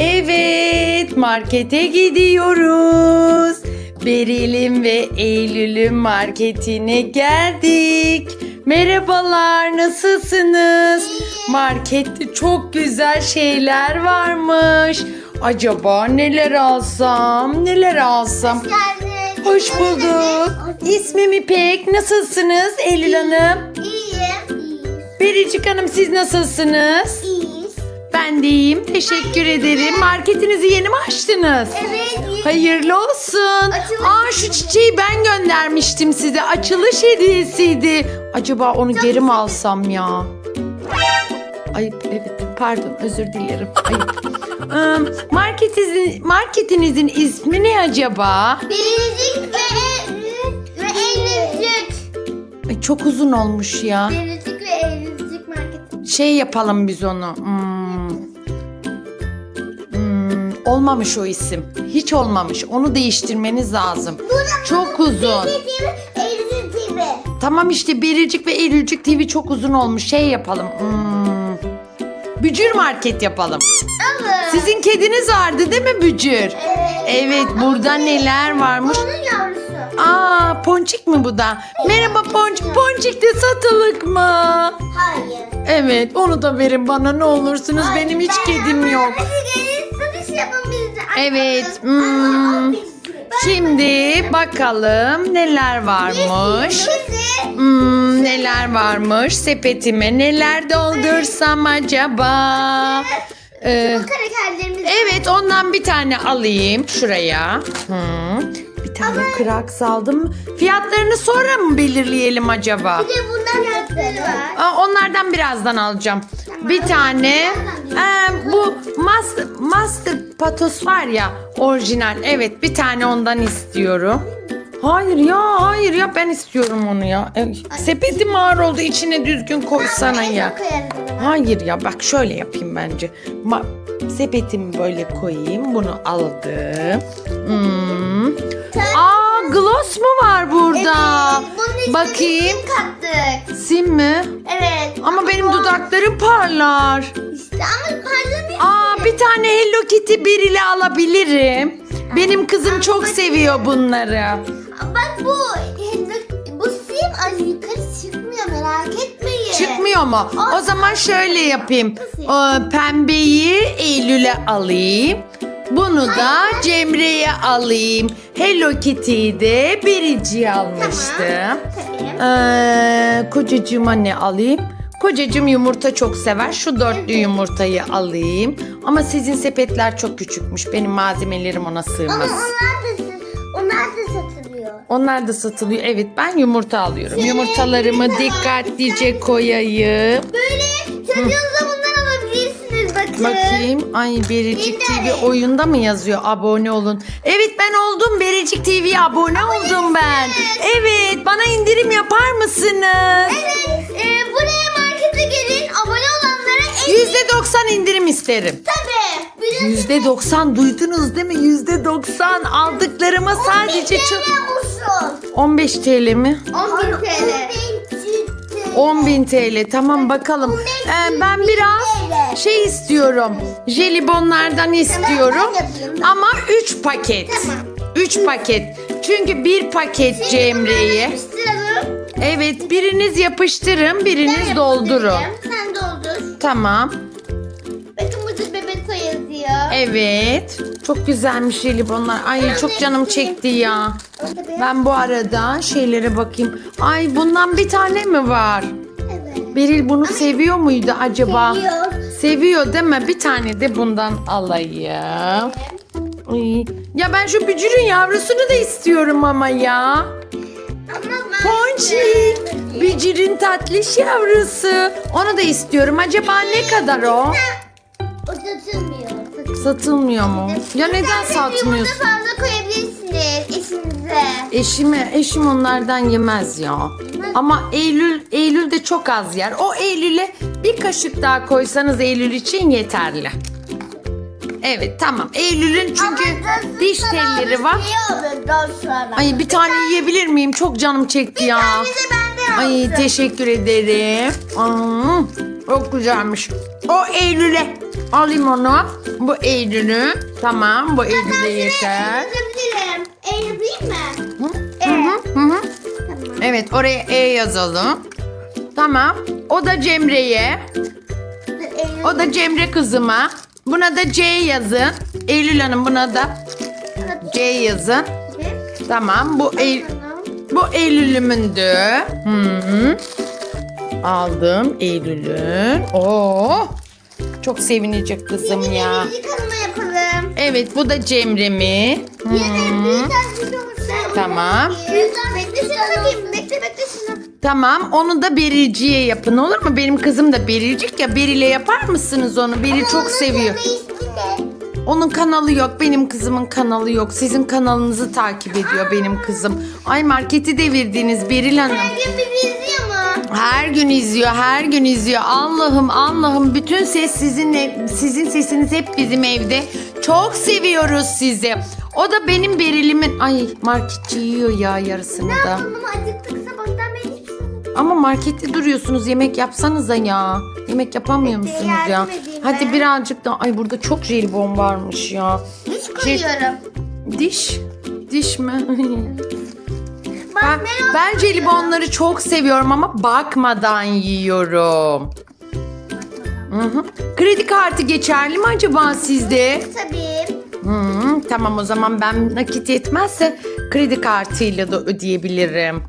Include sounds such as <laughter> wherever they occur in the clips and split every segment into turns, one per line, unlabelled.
Evet, markete gidiyoruz. Beril'in ve Eylül'ün marketine geldik. Merhabalar, nasılsınız? Markette çok güzel şeyler varmış. Acaba neler alsam, neler alsam? Hoş bulduk. İsmim İpek. Nasılsınız Eylül Hanım?
İyiyim.
Bericik Hanım siz nasılsınız? İyiyim. Teşekkür ederim. Marketinizi yeni mi açtınız?
Evet.
Hayırlı olsun. Aa şu çiçeği ben göndermiştim size. Açılış hediyesiydi. Acaba onu geri mi alsam ya? Ayıp evet. Pardon özür dilerim. Ayıp. <laughs> Im, marketinizin, marketinizin ismi ne acaba?
Biricik ve ve Eylülcük.
Ay, çok uzun olmuş ya.
Biricik ve Eylülcük market.
Şey yapalım biz onu. Hmm. Olmamış o isim. Hiç olmamış. Onu değiştirmeniz lazım. Çok uzun. Tamam işte Biricik ve Eylülcük TV çok uzun olmuş. Şey yapalım. Hmm. Bücür market yapalım.
Evet.
Sizin kediniz vardı değil mi Bücür?
Evet.
Evet burada neler varmış?
Onun yavrusu.
Aa Ponçik mi bu da? Merhaba Ponçik. Ponçik de satılık mı?
Hayır.
Evet onu da verin bana ne olursunuz. Benim hiç kedim yok. Evet, hmm. Şimdi bakalım neler varmış. Hmm, neler varmış sepetime neler doldursam acaba? Ee, evet ondan bir tane alayım şuraya. Hmm, bir tane krak saldım. Fiyatlarını sonra mı belirleyelim acaba?
Bir de bundan var.
Aa, onlardan birazdan alacağım. Bir tane ee, bu master, master patos var ya orijinal. Evet bir tane ondan istiyorum. Hayır ya hayır ya ben istiyorum onu ya. E, sepetim ağır oldu içine düzgün koysana ya. Hayır ya bak şöyle yapayım bence. Ma sepetimi böyle koyayım. Bunu aldım. Hmm. Aa gloss mu var burada?
Bunun içine
Bakayım.
sim kattık.
Sim mi?
Evet.
Ama benim dudaklarım parlar.
İşte ama parlamıyor.
Aa bir tane Hello Kitty bir ile alabilirim. Benim kızım çok seviyor bunları.
Bak bu bu sim ay yukarı çıkmıyor merak etmeyin.
Çıkmıyor mu? O zaman şöyle yapayım. O pembeyi Eylül'e alayım. Bunu da Cemre'ye alayım. Hello Kitty'yi de Birici'ye almıştım.
Tabii.
Ee, kocacığıma ne alayım? Kocacığım yumurta çok sever. Şu dörtlü yumurtayı alayım. Ama sizin sepetler çok küçükmüş. Benim malzemelerim ona
Ama
sığmaz.
onlar da onlar da satılıyor.
Onlar da satılıyor. Evet ben yumurta alıyorum. Yumurtalarımı dikkatlice koyayım.
Böyle çocuğunuza.
Bakayım. Ay Bericik TV oyunda mı yazıyor? Abone olun. Evet ben oldum. Bericik TV'ye abone oldum ben. Evet bana indirim yapar mısınız?
Evet. E, buraya markete gelin abone olanlara en
%90 indirim isterim.
tabii. Bir de
%90 duydunuz değil mi? %90 aldıklarıma sadece çok...
olsun.
15 TL mi?
10 bin TL.
10.000 TL tamam bakalım. Ee, ben biraz şey istiyorum. Jelibonlardan istiyorum.
yapayım.
Ama 3 paket.
Tamam.
3 paket. Çünkü bir paket Cemre'ye.
Yapıştıralım.
Evet biriniz yapıştırın
Ben
biriniz doldurun.
yapıştıracağım. Sen doldur.
Tamam.
Bakın burada bebek yazıyor.
Evet. Çok güzelmiş jelibonlar. Ay çok canım çekti ya. Ben bu arada şeylere bakayım. Ay bundan bir tane mi var?
Evet.
Beril bunu seviyor muydu acaba?
Seviyor.
Seviyor değil mi? Bir tane de bundan alayım. Ay. Ya ben şu bücürün yavrusunu da istiyorum ama ya. Ponçik. Bücürün tatlış yavrusu. Onu da istiyorum. Acaba ne kadar o?
O satılmıyor.
Satılmıyor mu? Ya neden satmıyorsun?
fazla koyabilirsiniz eşinize.
Eşime, eşim onlardan yemez ya. Ama Eylül, Eylül de çok az yer. O Eylül'e bir kaşık daha koysanız Eylül için yeterli. Evet tamam. Eylül'ün çünkü
Ama
diş telleri var. Ay bir tane yiyebilir miyim? Çok canım çekti ya. Ay teşekkür ederim. Hmm, çok güzelmiş. O Eylül'e. Alayım onu. Bu Eylül'ü. Tamam bu Eylül'e yeter.
Yazabilirim. E yapayım mı?
Hı hı, hı hı.
Tamam.
Evet oraya E yazalım. Tamam. O da Cemre'ye.
E
O da Cemre kızıma. Buna da C yazın. Eylül Hanım buna da C yazın. Tamam bu Eylül. Bu Eylül'ümündü. Hı hı. Aldım Eylül'ün. Oo. Çok sevinecek kızım ya.
Yapalım.
Evet bu da Cemre'mi. Hı. Tamam.
Bekle şunu takayım. Bekle bekle şunu.
Tamam onu da Berilci'ye yapın olur mu? Benim kızım da Berilcik ya. Beril'e yapar mısınız onu? Beril çok seviyor. Onun kanalı yok. Benim kızımın kanalı yok. Sizin kanalınızı takip ediyor benim kızım. Ay marketi devirdiniz Beril Hanım.
Her gün bizi izliyor mu?
Her gün izliyor, her gün izliyor. Allah'ım, Allah'ım bütün ses sizinle, sizin sesiniz hep bizim evde. Çok seviyoruz sizi. O da benim Beril'imin... Ay marketçi yiyor ya yarısını da.
Ama acıktık
Ama markette duruyorsunuz yemek yapsanıza ya. Yemek yapamıyor
Bekle,
musunuz ya?
edeyim
Hadi
ben.
birazcık daha. Ay burada çok jelibon varmış ya.
Hiç koyuyorum.
Diş. Diş mi? <laughs>
Bak
ben,
melon
ben jelibonları çok seviyorum ama bakmadan yiyorum. Hı hı. Kredi kartı geçerli mi acaba sizde?
Tabii.
Hı, tamam o zaman ben nakit yetmezse kredi kartıyla da ödeyebilirim.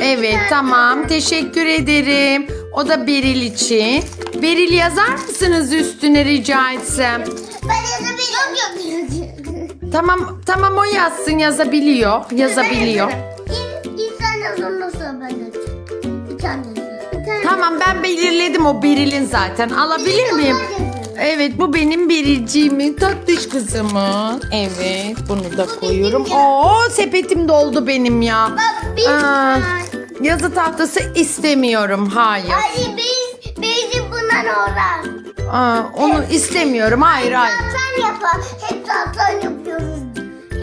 Evet tamam teşekkür ederim. O da Beril için. Beril yazar mısınız üstüne rica etsem?
Ben yok.
Tamam tamam o yazsın yazabiliyor. Yazabiliyor. Tamam ben belirledim o Beril'in zaten. Alabilir miyim? Evet bu benim Berilciğimin tatlış kızımın. Evet bunu da koyuyorum. Oo sepetim doldu benim ya.
Bak bir
Aa,
tane.
Yazı tahtası istemiyorum. Hayır.
Ay biz, bizim bundan oran.
Aa, onu istemiyorum. Hayır hayır.
Zaten yapar. Hep zaten yapıyoruz.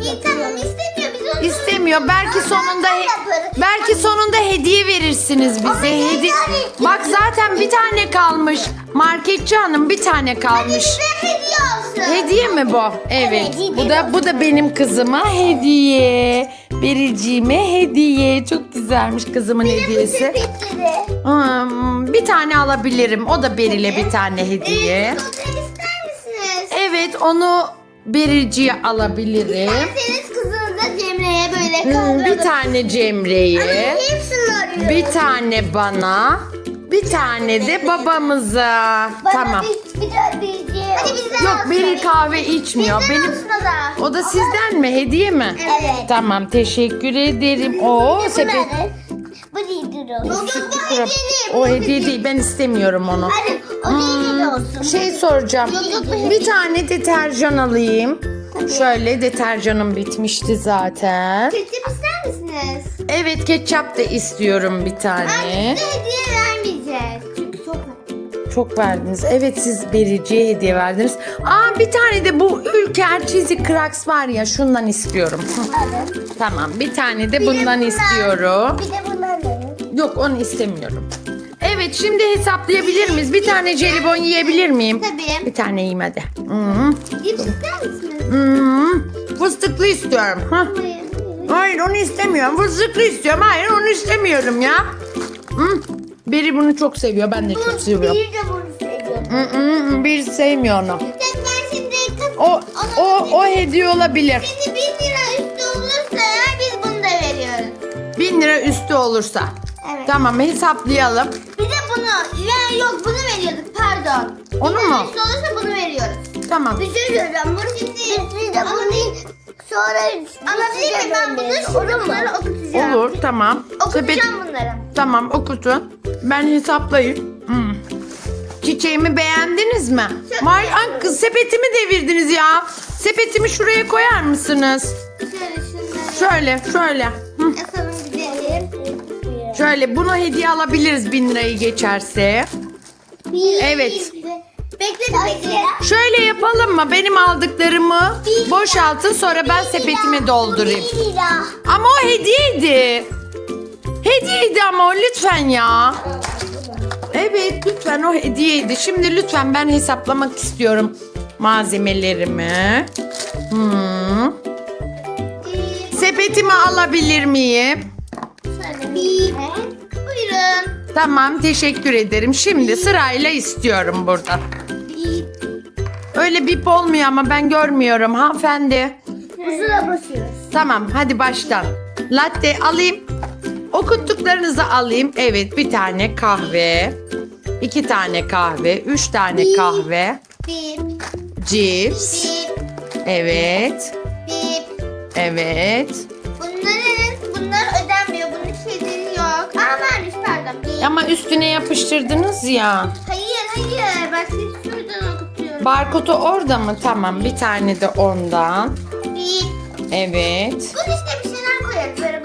İyi tamam istemiyor. Biz onu
İstemiyor. Belki sonunda he-
yaparız.
belki sonunda hediye verirsiniz bize. Hediye. Bak zaten bir tane kalmış. Marketçi hanım bir tane kalmış.
Bize hediye olsun.
Hediye mi bu? Evet.
Evet, hediye
Bu da bu da benim kızıma hediye. Bericiğime hediye. Çok güzelmiş kızımın hediyesi.
Sepetleri.
Hmm, bir tane alabilirim. O da Beril'e bir tane hediye.
Ee, sosyal ister misiniz?
Evet onu Berici'ye alabilirim.
İsterseniz kızınıza Cemre'ye böyle
Hmm,
kaldıralım.
bir tane Cemre'ye.
Hepsini.
Bir tane bana. Bir tane de babamıza.
Bana
Tamam.
Bir, bir tane bilgi. Hadi bizden
Yok
olsun.
Beril kahve içmiyor.
Bizden
Benim
olsun o da.
o da sizden mi? Hediye mi?
Evet.
Tamam teşekkür ederim. Oo sepet.
Bu değildir o. Yok yok bu hediye değil.
O hediye değil ben istemiyorum onu.
Hadi o değildir olsun.
Şey soracağım. Bir tane deterjan alayım. Şöyle deterjanım bitmişti zaten.
Ketçap ister misiniz?
Evet ketçap da istiyorum bir tane.
size hediye vermeyeceğiz. Çok
verdiniz. Evet siz Berici'ye hediye verdiniz. Aa bir tane de bu Ülker Çizik Kraks var ya şundan istiyorum.
Hadi.
Tamam bir tane de
Bir de
bundan
bundan.
istiyorum.
Bir de bunlar verin.
Yok onu istemiyorum. Evet şimdi hesaplayabilir miyiz? Bir tane jelibon yiyebilir miyim?
Tabii.
Bir tane yiyeyim hadi. Hmm.
Cips ister misiniz?
Hmm. Fıstıklı istiyorum. Hah.
Hayır.
Hayır onu istemiyorum. Fıstıklı istiyorum. Hayır onu istemiyorum ya. Hmm. Beri bunu çok seviyor. Ben de çok seviyorum.
Bir de
hmm, Bir sevmiyor onu.
Ben şimdi
O, o, o hediye olabilir.
Şimdi bin lira üstü olursa eğer biz bunu da veriyoruz.
Bin lira üstü olursa.
Evet.
Tamam hesaplayalım.
Bir de bunu. Ya yok bunu veriyorduk pardon.
Onu mu?
üstü olursa bunu veriyoruz.
Tamam.
Bir şey söyleyeceğim. Bunu şimdi... Biz de bunu sonra... Anlatayım mı ben bunu şimdi bunları okutacağım.
Olur tamam. Sepet,
Okutacağım bunları.
tamam okutun. Ben hesaplayayım. Hmm. Çiçeğimi beğendiniz mi? May Ay, kız, sepetimi devirdiniz ya. Sepetimi şuraya koyar mısınız?
Şöyle şunları
Şöyle şöyle. Hı.
gidelim.
Şöyle bunu hediye alabiliriz bin lirayı geçerse. Evet.
Bekle bekle.
Şöyle yapalım mı? Benim aldıklarımı boşaltın sonra ben sepetime doldurayım.
Bir lira.
Ama o hediyeydi. Hediyeydi ama o lütfen ya. Evet lütfen o hediyeydi. Şimdi lütfen ben hesaplamak istiyorum malzemelerimi. Hmm. Sepetimi alabilir miyim?
Bir. Buyurun.
Tamam teşekkür ederim. Şimdi sırayla istiyorum burada. Öyle bip olmuyor ama ben görmüyorum hanımefendi.
Hızına basıyoruz.
Tamam hadi baştan. Latte alayım. Okuttuklarınızı alayım. Evet bir tane kahve. İki tane kahve. Üç tane kahve.
Bip.
Cips.
Bip.
Evet.
Bip.
Evet.
Bunların bunlar ödenmiyor. Bunun şeyleri yok. Aa varmış pardon. Bip.
Ama üstüne yapıştırdınız ya.
Hayır hayır. Ben sizi şuradan okutuyorum.
Barkodu orada mı? Tamam bir tane de ondan.
Bip.
Evet.
Bunun işte bir şeyler koyarız. Böyle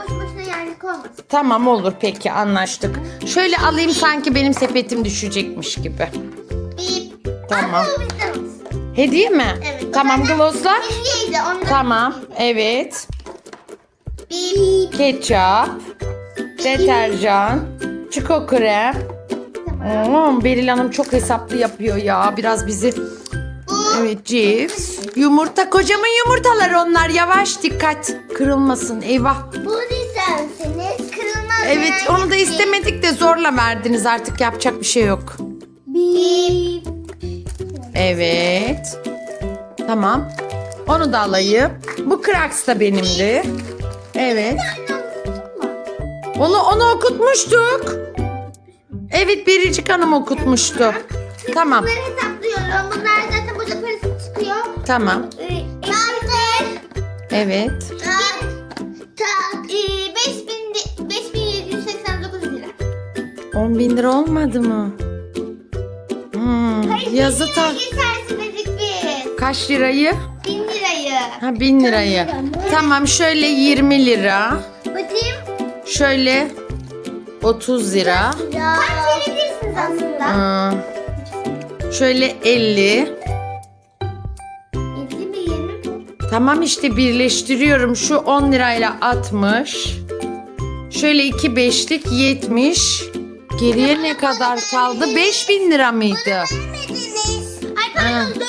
olmasın.
Tamam olur peki anlaştık. Şöyle alayım sanki benim sepetim düşecekmiş gibi.
Bip.
Tamam.
Bizden olsun.
Hediye mi?
Evet.
Tamam gloslar.
Hediyeydi. Ondan
Tamam evet.
Bip.
Ketçap, deterjan, çiko krem. Oo, Beril Hanım çok hesaplı yapıyor ya. Biraz bizi... Evet cips. Yumurta. Kocaman yumurtalar onlar. Yavaş dikkat. Kırılmasın. Eyvah.
Bu lisansınız.
Evet onu da istemedik de zorla verdiniz. Artık yapacak bir şey yok.
Bip.
Evet. Tamam. Onu da alayım. Bu Krax da benimdi. Evet. Onu onu okutmuştuk. Evet Biricik Hanım okutmuştu. Tamam.
Bunları hesaplıyorum. Bunlar zaten burada parası çıkıyor.
Tamam.
Yardım.
Evet. 10 bin lira olmadı mı? Hmm, yazı ta kaç lirayı?
1000 lirayı.
Ha bin lirayı. Tamam şöyle 20 lira.
Bakayım.
Şöyle 30 lira.
Kaç verebilirsiniz aslında?
Hmm, şöyle 50.
50 mi 20 mi?
Tamam işte birleştiriyorum. Şu 10 lirayla 60. Şöyle 2 beşlik 70. Geriye ne kadar kaldı? 5000 lira mıydı?
Vermediniz. Ay pardon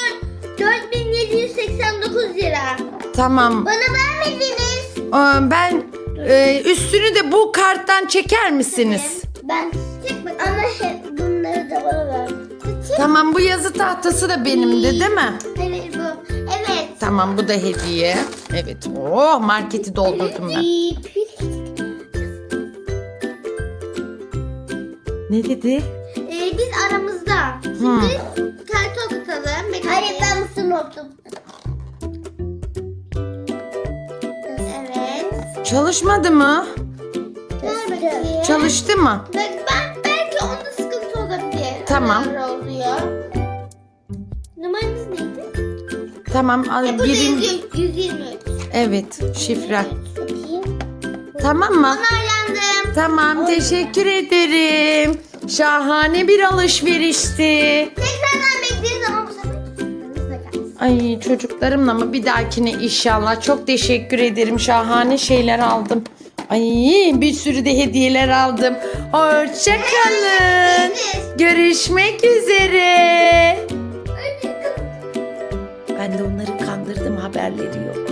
4, 4789 lira.
Tamam.
Bana vermediniz.
Ee, Ben e, üstünü de bu karttan çeker misiniz?
Ben çekme ama hep bunları da bana ver.
Tamam bu yazı tahtası da benimdi değil mi?
Evet bu. Evet.
Tamam bu da hediye. Evet. Oh marketi doldurdum ben. Ne dedi?
Ee, biz aramızda. Şimdi kartı okutalım. Hayır ben mısın okudum. Evet.
Çalışmadı mı?
Ver bakayım.
Çalıştı mı?
Bak ben belki onda sıkıntı olabilir.
Tamam.
Oluyor. Numaranız neydi?
Tamam al
E, bu da
birim.
100 123.
Evet şifre.
Bakayım.
Tamam mı?
Onaylandım.
Tamam teşekkür ederim. Şahane bir alışverişti.
Tekrardan bekleriz ama bu sefer yanınızda kalsın.
Ay çocuklarımla mı bir dahakine inşallah. Çok teşekkür ederim. Şahane şeyler aldım. Ay bir sürü de hediyeler aldım. Hoşçakalın. Görüşmek üzere. Ben de onları kandırdım haberleri yok.